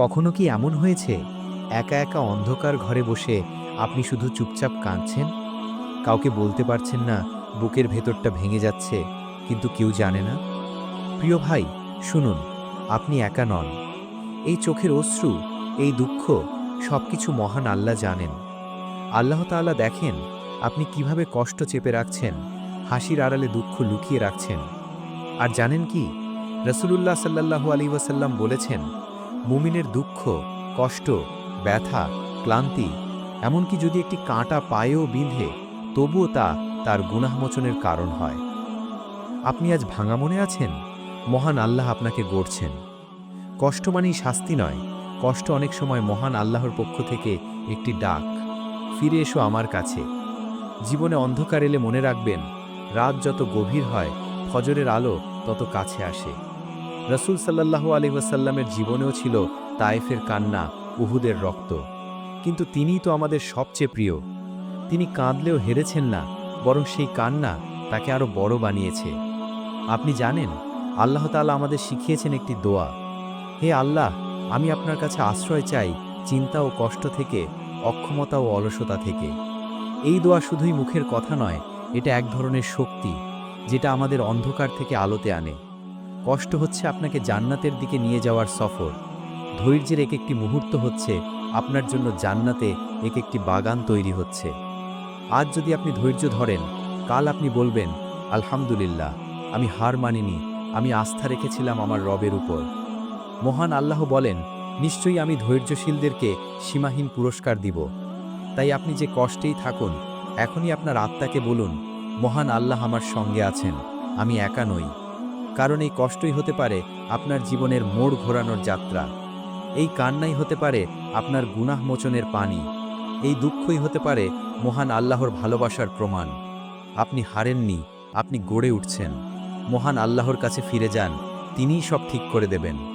কখনো কি এমন হয়েছে? একা একা অন্ধকার ঘরে বসে আপনি শুধু চুপচাপ কাঁদছেন? কাউকে বলতে পারছেন না বুকের ভেতরটা ভেঙে যাচ্ছে, কিন্তু কেউ জানে না? প্রিয় ভাই, শুনুন, আপনি একা নন। এই চোখের অশ্রু, এই দুঃখ সব কিছু মহান আল্লাহ জানেন। আল্লাহ তাআলা দেখেন আপনি কীভাবে কষ্ট চেপে রাখছেন, হাসির আড়ালে দুঃখ লুকিয়ে রাখছেন। আর জানেন কি? রসুলুল্লাহ সাল্লাল্লাহু আলী ওয়াসাল্লাম বলেছেন মুমিনের দুঃখ, কষ্ট, ব্যথা, ক্লান্তি, এমনকি যদি একটি কাঁটা পায়েও বিঁধে, তবুও তা তার গুনাহমোচনের কারণ হয়। আপনি আজ ভাঙা মনে আছেন? মহান আল্লাহ আপনাকে গড়ছেন। কষ্ট মানেই শাস্তি নয়, কষ্ট অনেক সময় মহান আল্লাহর পক্ষ থেকে একটি ডাক। ফিরে এসো আমার কাছে। জীবনে অন্ধকার এলে মনে রাখবেন, রাত যত গভীর হয়, ফজরের আলো তত কাছে আসে। রসুল সাল্লাল্লাহু আলী ওয়াসাল্লামের জীবনেও ছিল তায়েফের কান্না, উহুদের রক্ত। কিন্তু তিনিই তো আমাদের সবচেয়ে প্রিয়। তিনি কাঁদলেও হেরেছেন না, বরং সেই কান্না তাকে আরও বড় বানিয়েছে। আপনি জানেন, আল্লাহ তাআলা আমাদের শিখিয়েছেন একটি দোয়া। হে আল্লাহ, আমি আপনার কাছে আশ্রয় চাই চিন্তা ও কষ্ট থেকে, অক্ষমতা ও অলসতা থেকে। এই দোয়া শুধুই মুখের কথা নয়, এটা এক ধরনের শক্তি, যেটা আমাদের অন্ধকার থেকে আলোতে আনে। কষ্ট হচ্ছে আপনাকে জান্নাতের দিকে নিয়ে যাওয়ার সফর। ধৈর্যের এক একটি মুহূর্ত হচ্ছে আপনার জন্য জান্নাতে এক একটি বাগান তৈরি হচ্ছে। আজ যদি আপনি ধৈর্য ধরেন, কাল আপনি বলবেন, আলহামদুলিল্লাহ, আমি হার মানিনি, আমি আস্থা রেখেছিলাম আমার রবের উপর। মহান আল্লাহ বলেন, নিশ্চয়ই আমি ধৈর্যশীলদেরকে সীমাহীন পুরস্কার দিব। তাই আপনি যে কষ্টেই থাকুন, এখনই আপনার আত্মাকে বলুন, মহান আল্লাহ আমার সঙ্গে আছেন, আমি একা নই কারণ এই কষ্টই হতে পারে আপনার জীবনের মোড় ঘোরানোর যাত্রা। এই কান্নাই হতে পারে আপনার গুনাহ মোচনের পানি। এই দুঃখই হতে পারে মহান আল্লাহর ভালোবাসার প্রমাণ। আপনি হারেননি, আপনি গড়ে উঠছেন। মহান আল্লাহর কাছে ফিরে যান, তিনিই সব ঠিক করে দেবেন।